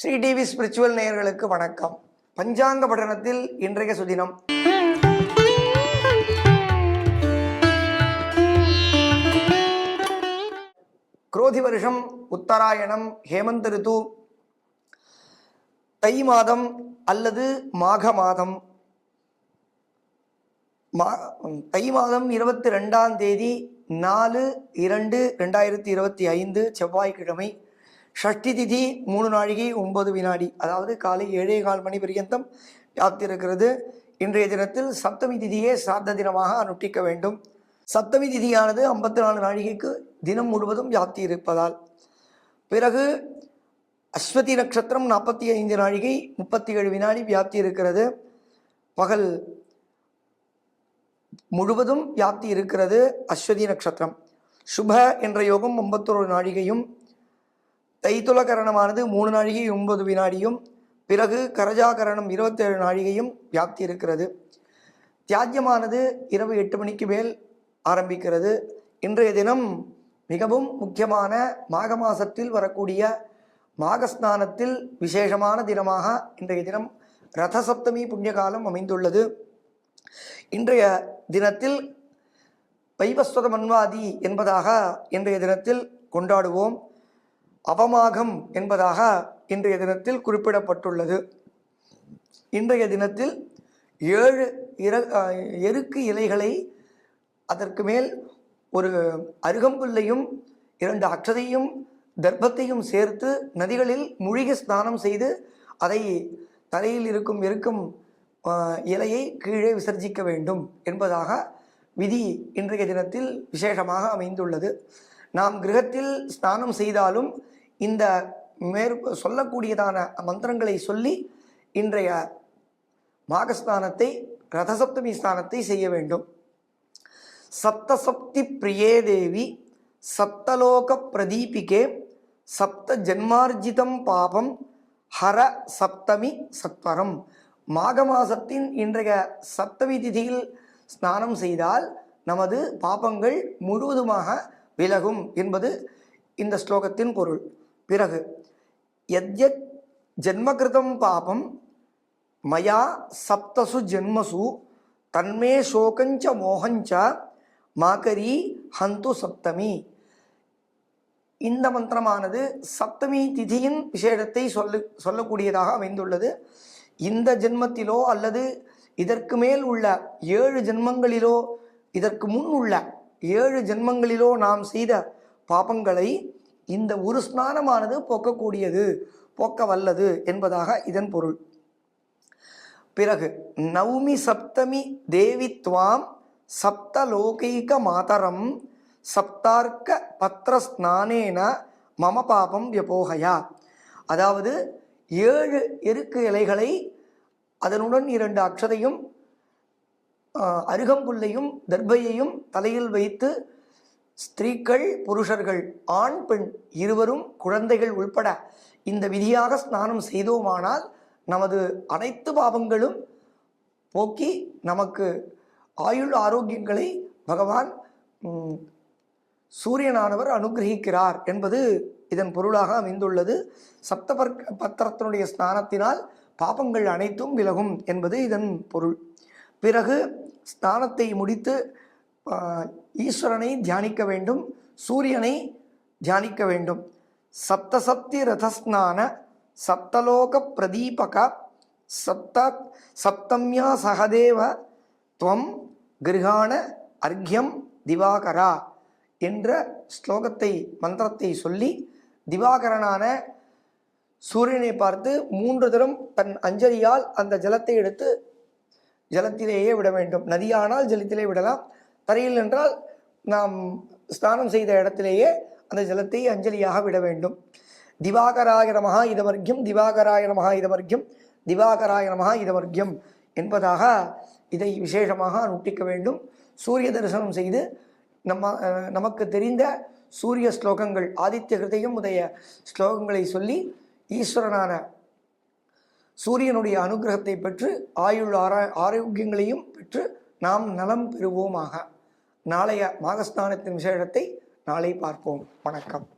Sri TV spiritual நேயர்களுக்கு வணக்கம். பஞ்சாங்க பட்டணத்தில் இன்றைய சுதினம். குரோதி வருஷம் உத்தராயணம் ஹேமந்த ரித்து தை மாதம் அல்லது மாக மாதம். மா தை மாதம் இருபத்தி ரெண்டாம் தேதி நாலு இரண்டு ரெண்டாயிரத்தி இருபத்தி ஐந்து செவ்வாய்க்கிழமை ஷஷ்டி திதி மூணு நாழிகை ஒன்பது வினாடி. அதாவது காலை ஏழே கால் மணி பர்யந்தம் இருக்கிறது இன்றைய தினத்தில் சப்தமி திதியே சார்ந்த தினமாக அனுஷ்டிக்க வேண்டும். சப்தமி திதியானது ஐம்பத்தி நாலு நாழிகைக்கு தினம் முழுவதும் வியாப்தி இருப்பதால் பிறகு அஸ்வதி நட்சத்திரம் நாற்பத்தி ஐந்து நாழிகை முப்பத்தி ஏழு வினாடி வியாப்தி இருக்கிறது பகல் முழுவதும் வியாப்தி இருக்கிறது அஸ்வதி நட்சத்திரம். சுப என்ற யோகம் ஐம்பத்தொரு நாழிகையும் தைத்துலகரணமானது மூணு நாழிகை ஒன்பது வினாடியும் பிறகு கரஜாகரணம் இருபத்தேழு நாழிகையும் வியாப்தி இருக்கிறது. தியாஜ்யமானது இரவு எட்டு மணிக்கு மேல் ஆரம்பிக்கிறது. இன்றைய தினம் மிகவும் முக்கியமான மாக மாசத்தில் வரக்கூடிய மாகஸ்நானத்தில் விசேஷமான தினமாக இன்றைய தினம் ரதசப்தமி புண்ணியகாலம் அமைந்துள்ளது. இன்றைய தினத்தில் வைவஸ்வத மன்வாதி என்பதாக இன்றைய தினத்தில் கொண்டாடுவோம். அவமாகம் என்பதாக இன்றைய தினத்தில் குறிப்பிடப்பட்டுள்ளது. இன்றைய தினத்தில் ஏழு இர எருக்கு இலைகளை அதற்கு மேல் ஒரு அருகம்புல்லையும் இரண்டு அக்ஷதையும் தர்ப்பத்தையும் சேர்த்து நதிகளில் மூழ்கி ஸ்நானம் செய்து அதை தலையில் இருக்கும் இருக்கும் இலையை கீழே விசர்ஜிக்க வேண்டும் என்பதாக விதி இன்றைய தினத்தில் விசேஷமாக அமைந்துள்ளது. நாம் கிரகத்தில் ஸ்நானம் செய்தாலும் இந்த மேற் சொல்லக்கூடியதான மந்திரங்களை சொல்லி இன்றைய மாகஸ்தானத்தை ரதசப்தமி ஸ்தானத்தை செய்ய வேண்டும். சப்தசப்தி பிரியே தேவி சப்தலோக பிரதீபிகே சப்த ஜன்மார்ஜிதம் பாபம் ஹர சப்தமி சத்வரம். மாக மாசத்தின் இன்றைய சப்தமி திதியில் ஸ்நானம் செய்தால் நமது பாபங்கள் முழுவதுமாக விலகும் என்பது இந்த ஸ்லோகத்தின் பொருள். பிறகு எத்யத் ஜென்மகிருதம் பாபம் மயா சப்தசு ஜென்மசு தன்மே சோகஞ்ச மோகஞ்ச மாகரி ஹந்து சப்தமி. இந்த மந்திரமானது சப்தமி திதியின் விசேஷத்தை சொல்லு சொல்லக்கூடியதாக அமைந்துள்ளது. இந்த ஜென்மத்திலோ அல்லது இதற்கு மேல் உள்ள ஏழு ஜென்மங்களிலோ இதற்கு முன் உள்ள ஏழு ஜென்மங்களிலோ நாம் செய்த பாபங்களை இந்த ஒரு ஸ்நானமானது போக்கக்கூடியது போக்க வல்லது என்பதாக இதன் பொருள். பிறகு நவமி சப்தமி தேவித்வாம் சப்தலோகைக மாதரம் சப்தார்க்க பத்திர ஸ்நானேன மம பாபம் வியபோகையா. அதாவது ஏழு எருக்கு இலைகளை அதனுடன் இரண்டு அக்ஷதையும் அருகம்புல்லையும் தர்பையையும் தலையில் வைத்து ஸ்திரீக்கள் புருஷர்கள் ஆண் பெண் இருவரும் குழந்தைகள் உள்பட இந்த விதியாக ஸ்நானம் செய்தோமானால் நமது அனைத்து பாவங்களும் போக்கி நமக்கு ஆயுள் ஆரோக்கியங்களை பகவான் சூரியனானவர் அனுகிரகிக்கிறார் என்பது இதன் பொருளாக அமைந்துள்ளது. சப்தபர் பத்திரத்தினுடைய ஸ்நானத்தினால் பாபங்கள் அனைத்தும் விலகும் என்பது இதன் பொருள். பிறகு ஸ்நானத்தை முடித்து ஈஸ்வரனை தியானிக்க வேண்டும் சூரியனை தியானிக்க வேண்டும். சப்தசப்தி ரதஸ்நான சப்தலோக பிரதீபக சப்த சப்தம்யா சகதேவ துவம் கிருகான அர்க்யம் திவாகரா என்ற ஸ்லோகத்தை மந்திரத்தை சொல்லி திவாகரனான சூரியனை பார்த்து மூன்று தரம் தன் அஞ்சலியால் அந்த ஜலத்தை எடுத்து ஜலத்திலேயே விட வேண்டும். நதியானால் ஜலத்திலே விடலாம் தரையில் என்றால் நாம் ஸ்நானம் செய்த இடத்திலேயே அந்த ஜலத்தை அஞ்சலியாக விட வேண்டும். திவாகராய நமகா இதமர்க்கியம் திவாகராய நமகா இதவர்க்கியம் திவாகராய நமகா இதமர்க்கியம் என்பதாக இதை விசேஷமாக அனுட்டிக்க வேண்டும். சூரிய தரிசனம் செய்து நம்ம நமக்கு தெரிந்த சூரிய ஸ்லோகங்கள் ஆதித்ய ஹிருதயம் உடைய ஸ்லோகங்களை சொல்லி ஈஸ்வரனான சூரியனுடைய அனுகிரகத்தை பெற்று ஆயுள் ஆரா ஆரோக்கியங்களையும் பெற்று நாம் நலம் பெறுவோமாக. நாளைய மாகஸ்தானத்தின் விசேஷத்தை நாளை பார்ப்போம். வணக்கம்.